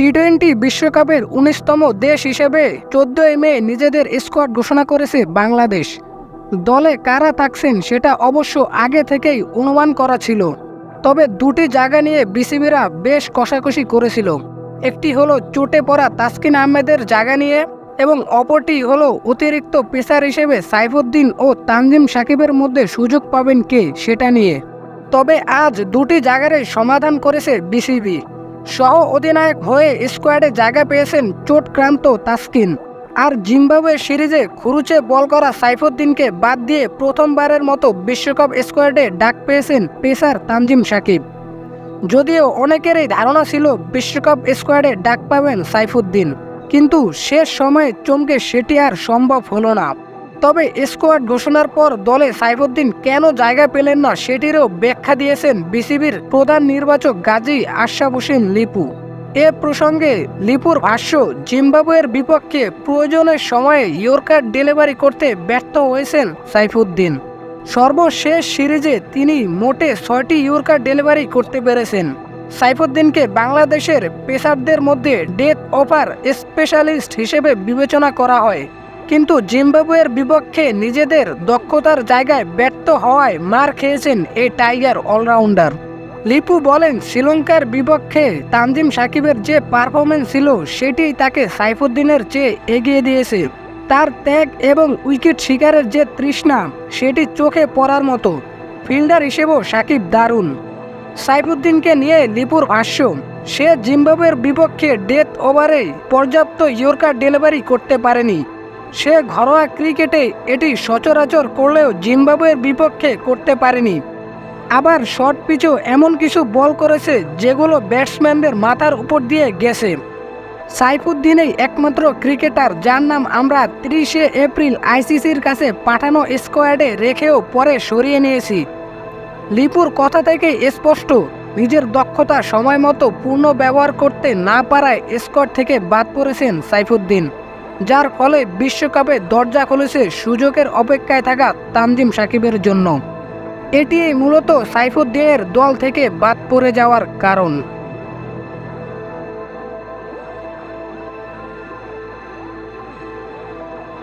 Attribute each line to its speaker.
Speaker 1: T twenty বিশ্বকাপের উনিশতম দেশ হিসেবে চোদ্দই মে নিজেদের স্কোয়াড ঘোষণা করেছে বাংলাদেশ। দলে কারা থাকছেন সেটা অবশ্য আগে থেকেই অনুমান করা ছিল। তবে দুটি জায়গা নিয়ে বিসিবিরা বেশ কষাকষি করেছিল। একটি হলো চোটে পড়া তাসকিন আহমেদের জায়গা নিয়ে এবং অপরটি হলো অতিরিক্ত পেসার হিসেবে সাইফুদ্দিন ও তানজিম সাকিবের মধ্যে সুযোগ পাবেন কে সেটা নিয়ে। তবে আজ দুটি জায়গারই সমাধান করেছে বিসিবি। সহ অধিনায়ক হয়ে স্কোয়াডে জায়গা পেয়েছেন চোটক্রান্ত তাসকিন। আর জিম্বাবুয়ে সিরিজে খুরুচে বল করা সাইফুদ্দিনকে বাদ দিয়ে প্রথমবারের মতো বিশ্বকাপ স্কোয়াডে ডাক পেয়েছেন পেসার তানজিম সাকিব। যদিও অনেকেরই ধারণা ছিল বিশ্বকাপ স্কোয়াডে ডাক পাবেন সাইফুদ্দিন, কিন্তু শেষ সময়ে চমকে সেটি আর সম্ভব হলো না। তবে স্কোয়াড ঘোষণার পর দলে সাইফুদ্দিন কেন জায়গা পেলেন না সেটিরও ব্যাখ্যা দিয়েছেন বিসিবির প্রধান নির্বাচক গাজী আশরাফ হোসেন লিপু। এ প্রসঙ্গে লিপুর ভাষ্য, জিম্বাবুয়ের বিপক্ষে প্রয়োজনের সময়ে ইয়র্কার ডেলিভারি করতে ব্যর্থ হয়েছেন সাইফুদ্দিন। সর্বশেষ সিরিজে তিনি মোটে ছয়টি ইয়র্কার ডেলিভারি করতে পেরেছেন। সাইফুদ্দিনকে বাংলাদেশের পেসারদের মধ্যে ডেথ অফার স্পেশালিস্ট হিসেবে বিবেচনা করা হয়। কিন্তু জিম্বাবুয়ের বিপক্ষে নিজেদের দক্ষতার জায়গায় ব্যর্থ হওয়ায় মার খেয়েছেন এই টাইগার অলরাউন্ডার। লিপু বলেন, শ্রীলঙ্কার বিপক্ষে তানজিম সাকিবের যে পারফরমেন্স ছিল সেটি তাকে সাইফুদ্দিনের চেয়ে এগিয়ে দিয়েছে। তার ত্যাগ এবং উইকেট শিকারের যে তৃষ্ণা, সেটি চোখে পড়ার মতো। ফিল্ডার হিসেবেও সাকিব দারুণ। সাইফুদ্দিনকে নিয়ে লিপুর ভাষ্য, সে জিম্বাবুয়ের বিপক্ষে ডেথ ওভারে পর্যাপ্ত ইয়র্কার ডেলিভারি করতে পারেনি। সে ঘরোয়া ক্রিকেটে এটি সচরাচর করলেও জিম্বাবুয়ের বিপক্ষে করতে পারেনি। আবার শর্ট পিচও এমন কিছু বল করেছে যেগুলো ব্যাটসম্যানদের মাথার উপর দিয়ে গেছে। সাইফুদ্দিনেই একমাত্র ক্রিকেটার যার নাম আমরা তিরিশে এপ্রিল আইসিসির কাছে পাঠানো স্কোয়াডে রেখেও পরে সরিয়ে নিয়েছি। লিপুর কথা থেকে স্পষ্ট, নিজের দক্ষতা সময় মতো পূর্ণ ব্যবহার করতে না পারায় স্কোয়াড থেকে বাদ পড়েছেন সাইফুদ্দিন। যার ফলে বিশ্বকাপে দরজা খুলেছে সুযোগের অপেক্ষায় থাকা তানজিম সাকিবের জন্য। এটি মূলত সাইফুদ্দিনের দল থেকে বাদ পড়ে যাওয়ার কারণ।